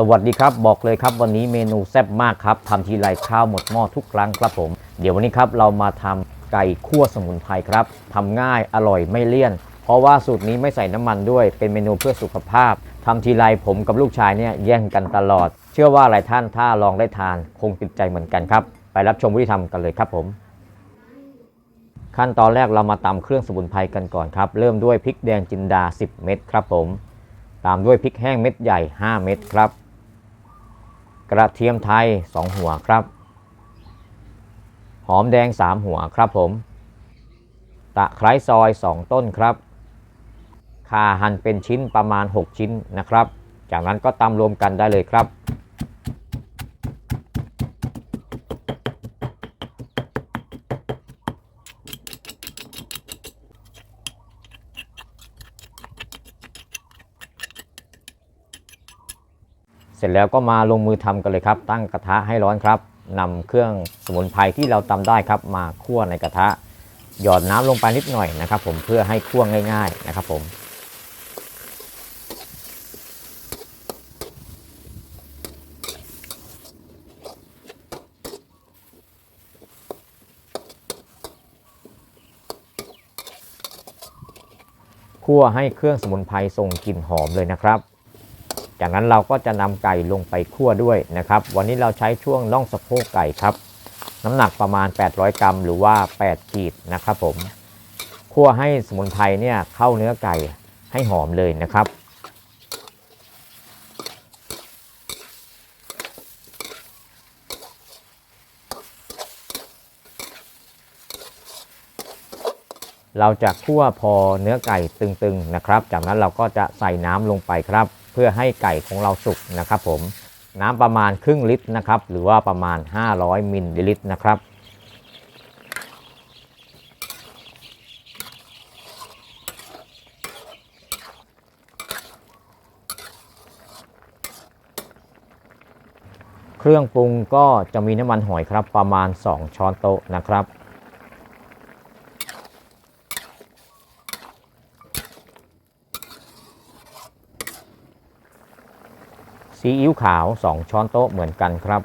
สวัสดีครับ บอกเลยครับ วันนี้เมนูแซ่บมากครับทำทีไรข้าวหมดหม้อทุกครั้งครับผม เดี๋ยววันนี้ครับเรามาทำไก่คั่วสมุนไพรครับทำง่ายอร่อยไม่เลี่ยน เพราะว่าสูตรนี้ไม่ใส่น้ำมันด้วย เป็นเมนูเพื่อสุขภาพทำทีไรผมกับลูกชายเนี่ยแย่งกันตลอด เชื่อว่าหลายท่านถ้าลองได้ทาน คงติดใจเหมือนกันครับ ไปรับชมวิธีทำกันเลยครับผมขั้นตอนแรกเรามาตำเครื่องสมุนไพรกันก่อนครับ เริ่มด้วยพริกแดงจินดา 10 เม็ดครับผม ตามด้วยพริกแห้งเม็ดใหญ่ 5 เม็ดครับ กระเทียมไทย 2 หัวครับ หอมแดง 3 หัวครับผม ตะไคร้ซอย 2 ต้นครับข่าหั่นเป็นชิ้นประมาณ 6 ชิ้นนะครับ จากนั้นก็ตำรวมกันได้เลยครับ เสร็จแล้วก็มาลงมือทำกันเลยครับ ตั้งกระทะให้ร้อนครับนำเครื่องสมุนไพรที่เราตำได้ครับ มาคั่วในกระทะ หยอดน้ำลงไปนิดหน่อยนะครับ ผมเพื่อให้คั่วง่าย ๆนะครับ ผมคั่วให้เครื่องสมุนไพรส่งกลิ่นหอมเลยนะครับ จากนั้นเราก็จะนำไก่ลงไปคั่วด้วยนะครับ วันนี้เราใช้ช่วงน่องสะโพกไก่ครับ น้ำหนักประมาณ 800 กรัม หรือว่า 8 ขีดนะครับผมคั่วให้สมุนไพรเนี่ยเข้าเนื้อไก่ให้หอมเลยนะครับเราจะคั่วพอเนื้อไก่ตึงๆนะครับ จากนั้นเราก็จะใส่น้ำลงไปครับ พื่อให้ไก่ของเราสุกนะครับผมน้ำประมาณครึ่งลิตรนะครับหรือว่าประมาณ 500มิลลิลิตรนะครับเครื่องปรุงก็จะมีน้ำมันหอยครับประมาณ 2 ช้อนโต๊ะนะครับ ซีอิ๊วขาว 2 ช้อนโต๊ะเหมือนกันครับ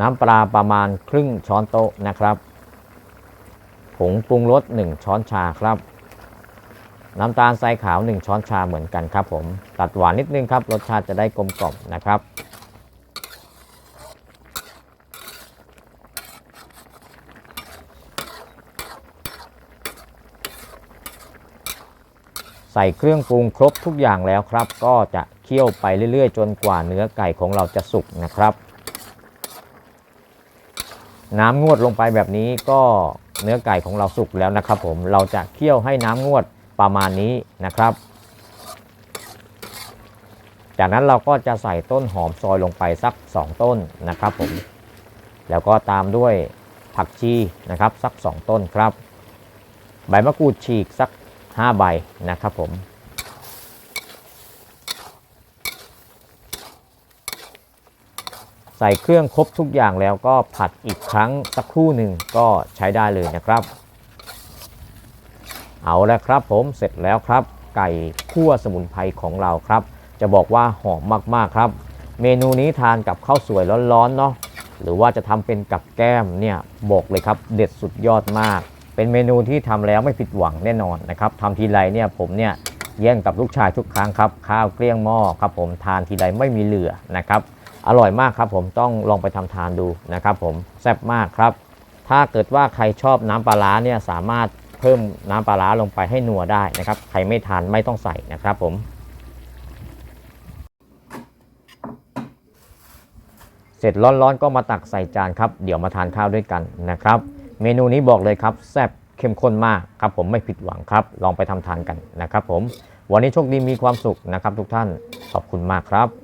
น้ำปลาประมาณครึ่งช้อนโต๊ะนะครับ ผงปรุงรส 1 ช้อนชาครับ น้ำตาลทรายขาว 1 ช้อนชาเหมือนกันครับผม ตัดหวานนิดนึงครับ รสชาติจะได้กลมกล่อมนะครับ ใส่เครื่องปรุงครบทุกอย่างแล้วครับ ก็จะเคี่ยวไปเรื่อยๆ จนกว่าเนื้อไก่ของเราจะสุกนะครับ น้ำงวดลงไปแบบนี้ก็เนื้อไก่ของเราสุกแล้วนะครับ ผมเราจะเคี่ยวให้น้ำงวดประมาณนี้นะครับ จากนั้นเราก็จะใส่ต้นหอมซอยลงไปสัก 2 ต้นนะครับผมแล้วก็ตามด้วยผักชีนะครับสัก 2 ต้นครับ ใบมะกรูดฉีกสัก 5 ใบนะครับผมใส่เครื่องครบทุกอย่างแล้วก็ผัดอีกครั้งสักครู่หนึ่งก็ใช้ได้เลยนะครับ เอาแล้วครับผมเสร็จแล้วครับ ไก่คั่วสมุนไพรของเราครับ จะบอกว่าหอมมากๆครับ เมนูนี้ทานกับข้าวสวยร้อนๆเนาะหรือว่าจะทำเป็นกับแก้มเนี่ยบอกเลยครับ เด็ดสุดยอดมาก เป็นเมนูที่ทำแล้วไม่ผิดหวังแน่นอนนะครับทำทีไรเนี่ยผมเนี่ยแย่งกับลูกชายทุกครั้งครับ ข้าวเกลี้ยงหม้อครับผมทานทีไรไม่มีเหลือนะครับ อร่อยมากครับผมต้องลองไปทำทานดูนะครับผมแซ่บมากครับ ถ้าเกิดว่าใครชอบน้ำปลาร้าเนี่ยสามารถเพิ่มน้ำปลาร้าลงไปให้นัวได้นะครับ ใครไม่ทานไม่ต้องใส่นะครับผมเสร็จร้อนๆก็มาตักใส่จานครับ เดี๋ยวมาทานข้าวด้วยกันนะครับ เมนูนี้บอกเลยครับแซ่บเข้มข้นมากครับผมไม่ผิดหวังครับ ลองไปทำทานกันนะครับผมวันนี้โชคดีมีความสุขนะครับทุกท่านขอบคุณมากครับ